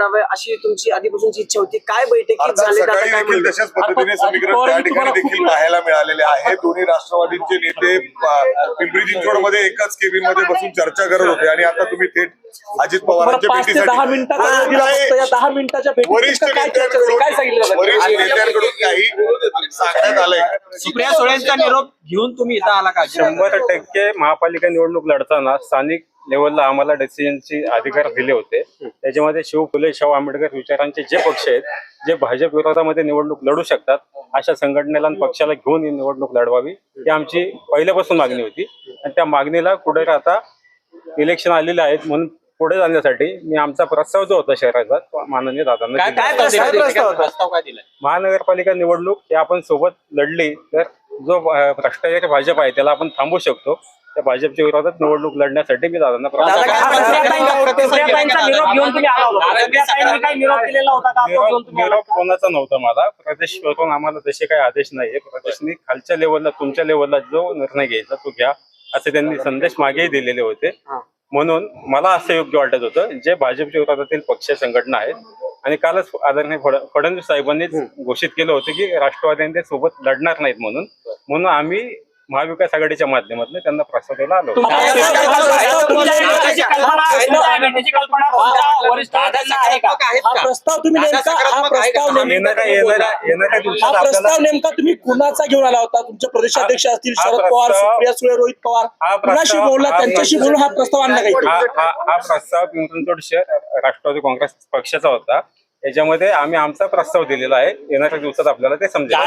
लढावे अशी तुमची आधीपासूनची इच्छा होती. काय बैठकीत झाले सकाळी देखील? तशाच पद्धतीने समीकरण त्या ठिकाणी देखील पाहायला मिळालेले आहे. दोन्ही राष्ट्रवादीचे नेते पिंपरी चिंचवडमध्ये एकाच केबिनमध्ये बसून चर्चा करत होते आणि आता तुम्ही थेट अजित पवारांच्या भेटीसाठी हा, वरिष्ठ नेत्यांकडून वरिष्ठ? नेत्यांकडून काही सांगण्यात आलंय. सुप्रिया सुळेंचा निरोप घेऊन तुम्ही इथं आला का? शंभर टक्के महापालिका निवडणूक लढताना स्थानिक लेवलला आम्हाला डिसिजनचे अधिकार दिले होते. त्याच्यामध्ये शिव फुले शाहू आंबेडकर विचारांचे जे पक्ष आहेत जे भाजप विरोधामध्ये निवडणूक लढू शकतात अशा संघटनेला आणि पक्षाला घेऊन ही निवडणूक लढवावी ही आमची पहिल्यापासून मागणी होती. आणि त्या मागणीला कुठे आता इलेक्शन आलेले आहेत म्हणून पुढे जाण्यासाठी मी आमचा प्रस्ताव जो होता शहराचा तो माननीय दादांना दिला. महानगरपालिका निवडणूक ही आपण सोबत लढली तर जो भ्रष्टाचारी भाजप आहे त्याला आपण थांबवू शकतो. त्या भाजपच्या विरोधात निवडणूक लढण्यासाठी मी दादांना दादा, काय? सुप्रियाताईंचा निरोप घेऊन तुम्ही आला होता. सुप्रियाताईंनी काय निरोप दिलेला होता का? तो घेऊन निरोप तुम्ही आला निरोप कोणाचा नव्हता मला प्रदेश वरून आम्हाला तसे काही आदेश नाहीये. प्रदेशनी खालच्या लेवलला तुमच्या लेवलला जो निर्णय घ्यायचा तो घ्या असे त्यांनी संदेश मागेही दिलेले होते. म्हणून मला असं योग्य वाटत होतं जे भाजपच्या विरोधातील पक्ष संघटना आहेत आणि कालच आदरणीय फड- फडणवीस साहेबांनीच घोषित केलं होतं की राष्ट्रवादी सोबत लढणार नाहीत म्हणून. म्हणून आम्ही महाविकास आघाडीच्या माध्यमातून त्यांना प्रस्ताव द्यायला आलो होतो. तुमच्या- तुमच्या- तुमच्या भेटीची कल्पना- तुमच्या भेटीची कल्पना तुमच्या वरिष्ठांना आहे का? हा प्रस्ताव तुम्ही नेमका हा? प्रस्ताव हा प्रस्ताव तुम्ही कुणाचा घेऊन आला होता? तुमचे प्रदेशाध्यक्ष असतील शरद पवार सुप्रिया सुळे रोहित पवार. कुणाशी बोलला? हा त्यांच्याशी प्रस्ताव- बोलून हा प्रस्ताव आणला काही? हा प्रस्ताव पिंपरी चिंचवड शहर राष्ट्रवादी काँग्रेस पक्षाचा होता. याच्यामध्ये आम्ही आमचा प्रस्ताव दिलेला आहे. येणाऱ्या दिवसात आपल्याला ते समजेल.